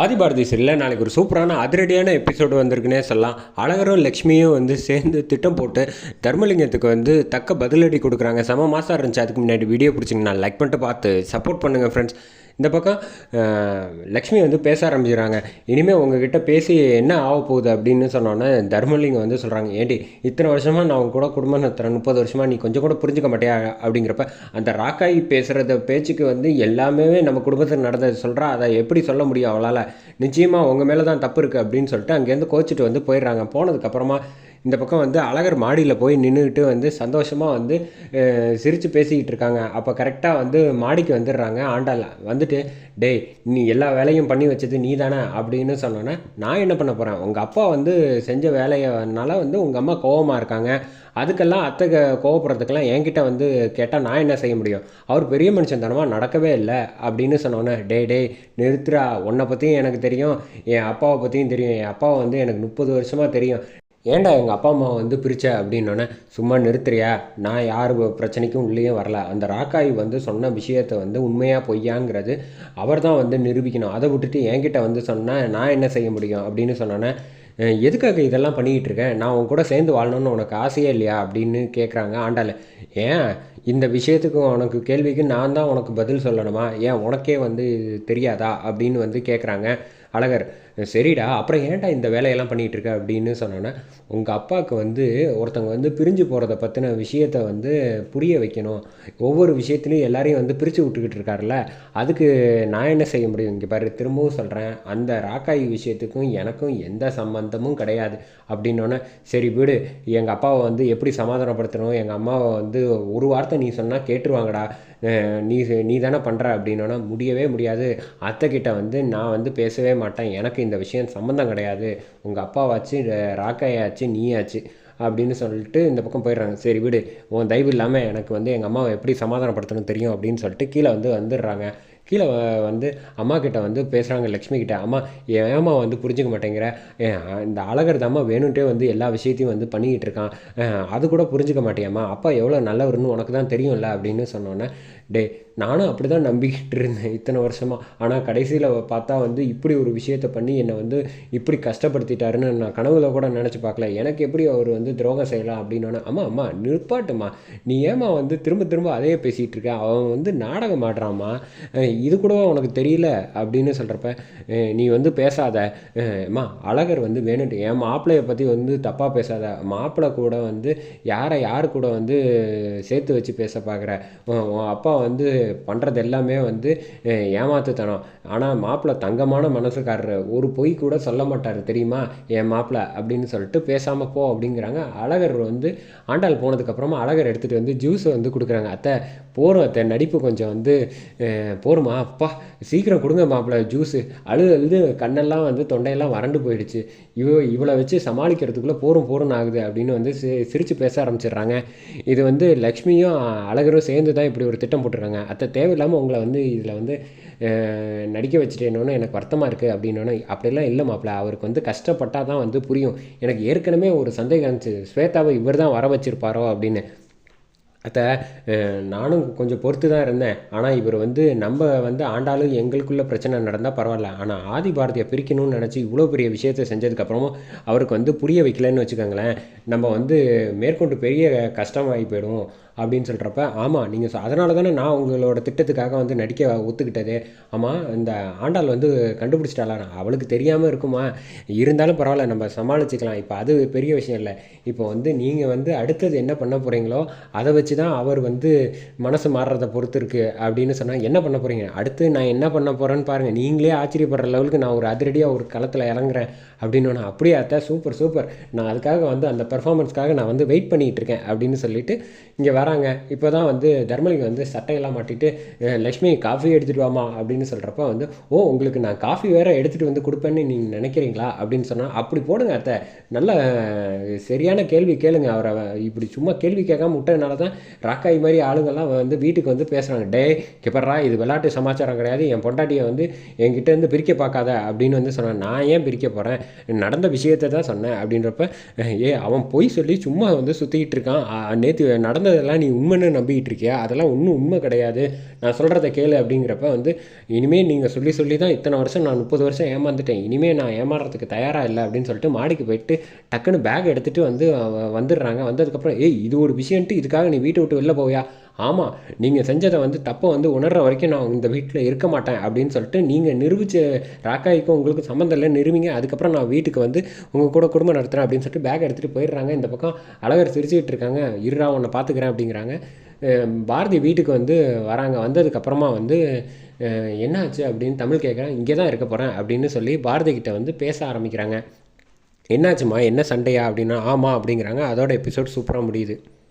ஆதிபாரதி சரியில் நாளைக்கு ஒரு சூப்பரான அதிரடியான எபிசோடு வந்திருக்குன்னே சொல்லலாம். அழகரும் லக்ஷ்மியும் வந்து சேர்ந்து திட்டம் போட்டு தர்மலிங்கத்துக்கு வந்து தக்க பதிலடி கொடுக்குறாங்க. செம மாதம் இருந்துச்சு. அதுக்கு முன்னாடி வீடியோ பிடிச்சிங்கன்னா லைக் பண்ணிட்டு பார்த்து சப்போர்ட் பண்ணுங்கள் ஃப்ரெண்ட்ஸ் இந்த பக்கம் லக்ஷ்மி வந்து பேச ஆரம்பிச்சிடுறாங்க இனிமேல் உங்ககிட்ட பேசி என்ன ஆக போகுது அப்படின்னு சொன்னோன்னே தர்மலிங்கம் வந்து சொல்கிறாங்க ஏண்டி இத்தனை வருஷமாக நான் உங்க கூட குடும்பம் நடத்துகிறேன் முப்பது வருஷமாக நீ கொஞ்சம் கூட புரிஞ்சுக்க மாட்டியா? அப்படிங்கிறப்ப அந்த ராக்காயி பேசுகிறத பேச்சுக்கு வந்து எல்லாமே நம்ம குடும்பத்தில் நடந்தது சொல்கிறா அதை எப்படி சொல்ல முடியும் அவளால்? நிச்சயமாக உங்கள் மேலே தான் தப்பு இருக்குது அப்படின்னு சொல்லிட்டு அங்கேருந்து கோச்சிட்டு வந்து போயிடுறாங்க. போனதுக்கப்புறமா இந்த பக்கம் வந்து அழகர் மாடியில் போய் நின்றுக்கிட்டு வந்து சந்தோஷமாக வந்து சிரித்து பேசிக்கிட்டு இருக்காங்க. அப்போ கரெக்டாக வந்து மாடிக்கு வந்துடுறாங்க. ஆண்டாள் வந்துட்டு டேய் நீ எல்லா வேலையும் பண்ணி வச்சது நீ தானே அப்படின்னு சொன்னோன்னே நான் என்ன பண்ண போகிறேன் உங்கள் அப்பா வந்து செஞ்ச வேலையனால வந்து உங்கள் அம்மா கோவமாக இருக்காங்க. அதுக்கெல்லாம் அத்தை கோவப்படுறதுக்கெல்லாம் என்கிட்ட வந்து கேட்டால் நான் என்ன செய்ய முடியும்? அவர் பெரிய மனுஷன் தனமாக நடக்கவே இல்லை. அப்படின்னு சொன்னோன்னே டேய் டேய் நிறுத்துறா உன்னை பற்றியும் எனக்கு தெரியும். என் அப்பாவை பற்றியும் தெரியும். என் அப்பாவை வந்து எனக்கு முப்பது வருஷமாக தெரியும். ஏன்டா எங்கள் அப்பா அம்மா வந்து பிரிச்ச அப்படின்னோடனே சும்மா நிறுத்துறியா? நான் யார் பிரச்சனைக்கும் உள்ளேயும் வரல. அந்த ராக்காய் வந்து சொன்ன விஷயத்தை வந்து உண்மையாக பொய்யாங்கிறது அவர் தான் வந்து நிரூபிக்கணும். அதை விட்டுட்டு என்கிட்ட வந்து சொன்னால் நான் என்ன செய்ய முடியும்? அப்படின்னு சொன்னோன்னே எதுக்காக இதெல்லாம் பண்ணிக்கிட்டு இருக்கேன் நான் உன் கூட சேர்ந்து வாழணும்னு உனக்கு ஆசையே இல்லையா? அப்படின்னு கேட்குறாங்க ஆண்டாள். ஏன்? இந்த விஷயத்துக்கு உனக்கு கேள்விக்கு நான் தான் உனக்கு பதில் சொல்லணுமா? ஏன் உனக்கே வந்து தெரியாதா? அப்படின்னு வந்து கேட்குறாங்க அழகர் சரிடா அப்புறம் ஏன்டா இந்த வேலையெல்லாம் பண்ணிகிட்டு இருக்க அப்படின்னு சொன்னோன்னே உங்கள் அப்பாவுக்கு வந்து ஒருத்தவங்க வந்து பிரிஞ்சு போகிறத பற்றின விஷயத்த வந்து புரிய வைக்கணும். ஒவ்வொரு விஷயத்துலையும் எல்லாரையும் வந்து பிரித்து விட்டுக்கிட்டு இருக்காருல்ல அதுக்கு நான் என்ன செய்ய முடியும்? இங்கே பாரு திரும்பவும் சொல்கிறேன் அந்த ராக்காய் விஷயத்துக்கும் எனக்கும் எந்த சம்பந்தமும் கிடையாது. அப்படின்னோடனே சரி விடு எங்கள் அப்பாவை வந்து எப்படி சமாதானப்படுத்தணும்? எங்கள் அம்மாவை வந்து ஒரு வார்த்தை நீ சொன்னால் கேட்டுருவாங்கடா. நீ நீ தானே பண்ணுற அப்படின்னா முடியவே முடியாது. அத்தைக்கிட்ட வந்து நான் வந்து பேசவே மாட்டேன். எனக்கு இந்த விஷயம் சம்மந்தம் கிடையாது. உங்கள் அப்பாவாச்சு ராக்கையாச்சு நீயாச்சு அப்படின்னு சொல்லிட்டு இந்த பக்கம் போயிடுறாங்க. சரி விடு. உன் தயவு இல்லாமல் எனக்கு வந்து எங்கள் அம்மாவை எப்படி சமாதானப்படுத்தணும் தெரியும் அப்படின்னு சொல்லிட்டு கீழே வந்து வந்துடுறாங்க. கீழே வந்து அம்மா கிட்ட வந்து பேசுகிறாங்க லக்ஷ்மி கிட்ட. அம்மா ஏமா வந்து புரிஞ்சுக்க மாட்டேங்கிற? இந்த அழகர் தாம்மா வேணுன்ட்டே வந்து எல்லா விஷயத்தையும் வந்து பண்ணிக்கிட்டு இருக்கான். அது கூட புரிஞ்சுக்க மாட்டேம்மா அப்பா எவ்வளோ நல்லவர்னு உனக்கு தான் தெரியும்ல? அப்படின்னு சொன்னோன்னே டே நானும் அப்படி தான் நம்பிக்கிட்டு இருந்தேன் இத்தனை வருஷமாக ஆனால் கடைசியில் பார்த்தா வந்து இப்படி ஒரு விஷயத்த பண்ணி என்னை வந்து இப்படி கஷ்டப்படுத்திட்டாருன்னு நான் கனவுல கூட நினச்சி பார்க்கல. எனக்கு எப்படி அவர் வந்து துரோகம் செய்யலாம் அப்படின்னோன்னே அம்மா அம்மா நிற்பாட்டுமா நீ ஏம்மா வந்து திரும்ப திரும்ப அதையே பேசிகிட்டு இருக்க? அவன் வந்து நாடகம் ஆடுறாம்மா. இது கூட உனக்கு தெரியல? அப்படின்னு சொல்கிறப்ப நீ வந்து பேசாத. அம்மா அழகர் வந்து வேணுட்டு என் மாப்பிள்ளையை பற்றி வந்து தப்பாக பேசாத. மாப்பிள்ளை கூட வந்து யாரை யார் கூட வந்து சேர்த்து வச்சு பேச பார்க்குற உன் அப்பா வந்து பண்ணுறது எல்லாமே வந்து ஏமாத்துத்தனம். ஆனால் மாப்பிள்ளை தங்கமான மனசுக்காரர் ஒரு பொய் கூட சொல்ல மாட்டார் தெரியுமா? என் மாப்பிள்ளை அப்படின்னு சொல்லிட்டு பேசாமல் போ அப்படிங்கிறாங்க. அழகர் வந்து ஆண்டாள் போனதுக்கப்புறமா அழகர் எடுத்துகிட்டு வந்து ஜூஸ் வந்து கொடுக்குறாங்க. அத்தை போகிறோம் அத்தை நடிப்பு கொஞ்சம் வந்து போருமா? அப்பா சீக்கிரம் கொடுங்க மாப்பிள்ளை ஜூஸு அழுது அழுது கண்ணெல்லாம் வந்து தொண்டையெல்லாம் வறண்டு போயிடுச்சு. இவ இவளை வச்சு சமாளிக்கிறதுக்குள்ளே போரும் போரும் ஆகுது அப்படின்னு வந்து சி சிரித்து பேச ஆரம்பிச்சிடுறாங்க. இது வந்து லக்ஷ்மியும் அழகரும் சேர்ந்து தான் இப்படி ஒரு திட்டம் போட்டிருக்காங்க அத்தை தேவையில்லாமல் உங்களை வந்து இதில் வந்து நடிக்க வச்சுட்டேனோன்னு எனக்கு வருத்தமாக இருக்குது அப்படின்னோன்னு அப்படிலாம் இல்லை மாப்பிள்ள அவருக்கு வந்து கஷ்டப்பட்டால் தான் வந்து புரியும். எனக்கு ஏற்கனவே ஒரு சந்தேகம் இருந்துச்சு. ஸ்வேதாவை இவர் தான் வர வச்சுருப்பாரோ? அப்படின்னு. அத்தை நானும் கொஞ்சம் பொறுத்து தான் இருந்தேன். ஆனால் இவர் வந்து நம்ம வந்து ஆண்டாலும் எங்களுக்குள்ள பிரச்சனை நடந்தால் பரவாயில்ல. ஆனால் ஆதி பாரதியை பிரிக்கணும்னு நினச்சி இவ்வளோ பெரிய விஷயத்தை செஞ்சதுக்கப்புறமும் அவருக்கு வந்து புரிய வைக்கலன்னு வச்சுக்கோங்களேன். நம்ம வந்து மேற்கொண்டு பெரிய கஷ்டமாகி போயிடும். அப்படின்னு சொல்கிறப்ப ஆமாம் நீங்கள் அதனால தானே நான் உங்களோட திட்டத்துக்காக வந்து நடிக்க ஒத்துக்கிட்டது. ஆமாம் இந்த ஆண்டாள் வந்து கண்டுபிடிச்சிட்டாளா? அவளுக்கு தெரியாமல் இருக்குமா? இருந்தாலும் பரவாயில்ல நம்ம சமாளிச்சுக்கலாம். இப்போ அது பெரிய விஷயம் இல்லை. இப்போ வந்து நீங்கள் வந்து அடுத்தது என்ன பண்ண போகிறீங்களோ அதை வச்சு தான் அவர் வந்து மனசு மாறுறதை பொறுத்து இருக்குது அப்படின்னு சொன்னால் என்ன பண்ண போகிறீங்க அடுத்து நான் என்ன பண்ண போகிறேன்னு பாருங்கள் நீங்களே ஆச்சரியப்படுற லெவலுக்கு நான் ஒரு அதிரடியாக ஒரு களத்தில் இறங்குறேன் அப்படின்னு அப்படியே அத்தை? Super super. நான் அதுக்காக வந்து அந்த பெர்ஃபார்மன்ஸ்க்காக நான் வந்து வெயிட் பண்ணிகிட்டு இருக்கேன் அப்படின்னு சொல்லிட்டு இங்கே வராங்க. இப்போ தான் வந்து தர்மலிங்கம் வந்து சட்டையெல்லாம் மாட்டிட்டு லக்ஷ்மி காஃபி எடுத்துகிட்டு வாமா அப்படின்னு சொல்கிறப்ப வந்து ஓ உங்களுக்கு நான் காஃபி வேறு எடுத்துகிட்டு வந்து கொடுப்பேன்னு நீங்கள் நினைக்கிறீங்களா? அப்படின்னு சொன்னால் அப்படி போடுங்க அத்தை. நல்ல சரியான கேள்வி கேளுங்க. அவரை இப்படி சும்மா கேள்வி கேட்காம விட்டதுனால தான் ராக்காய் மாதிரி ஆளுங்கள்லாம் வந்து வீட்டுக்கு வந்து பேசுகிறாங்க டே கிப்பர்ரா இது விளையாட்டு சமாச்சாரம் கிடையாது. என் பொண்டாட்டியை வந்து என்கிட்ட இருந்து பிரிக்க பார்க்காத அப்படின்னு வந்து சொன்னேன். நான் ஏன் பிரிக்க போகிறேன் நடந்த விஷயத்தை தான் சொன்னேன் அப்படின்றப்ப ஏ அவன் பொய் சொல்லி சும்மா வந்து சுற்றிக்கிட்டு இருக்கான். நேற்று நடந்ததெல்லாம் நீ உண்மைன்னு நம்பிக்கிட்டு இருக்கியா? அதெல்லாம் ஒன்றும் உண்மை கிடையாது. நான் சொல்கிறத கேளு அப்படிங்கிறப்ப வந்து இனிமேல் நீங்கள் சொல்லி சொல்லி தான் இத்தனை வருஷம் நான் முப்பது வருஷம் ஏமாந்துட்டேன். இனிமேல் நான் ஏமாறுறதுக்கு தயாராக இல்லை அப்படின்னு சொல்லிட்டு மாடிக்கு போயிட்டு டக்குன்னு பேக் எடுத்து எடுத்துகிட்டு வந்து வந்துடுறாங்க. வந்ததுக்கப்புறம் ஏய் இது ஒரு விஷயம்ட்டு இதுக்காக நீ வீட்டை விட்டு வெளில போவியா? ஆமாம் நீங்கள் செஞ்சதை வந்து தப்பை வந்து உணர்ற வரைக்கும் நான் இந்த வீட்டில் இருக்க மாட்டேன். அப்படின்னு சொல்லிட்டு நீங்கள் நிரூபிச்ச ராக்காய்க்கும் உங்களுக்கு சம்மந்தம் இல்லை நிரூபிங்க. அதுக்கப்புறம் நான் வீட்டுக்கு வந்து உங்கள் கூட குடும்பம் நடத்துகிறேன் அப்படின்னு சொல்லிட்டு பேக் எடுத்துகிட்டு போயிடுறாங்க. இந்த பக்கம் அழகர் சிரிச்சுக்கிட்டு இருக்காங்க. இருடா உன்னை பார்த்துக்கிறேன் அப்படிங்கிறாங்க. பாரதி வீட்டுக்கு வந்து வராங்க. வந்ததுக்கப்புறமா வந்து என்னாச்சு? அப்படின்னு தமிழ் கேட்குறேன் இங்கே தான் இருக்க போகிறேன் அப்படின்னு சொல்லி பாரதி கிட்ட வந்து பேச ஆரம்பிக்கிறாங்க. என்னாச்சுமா என்ன சண்டையா? அப்படின்னா ஆமாம் அப்படிங்கிறாங்க. அதோட எபிசோட் சூப்பராக முடியுது.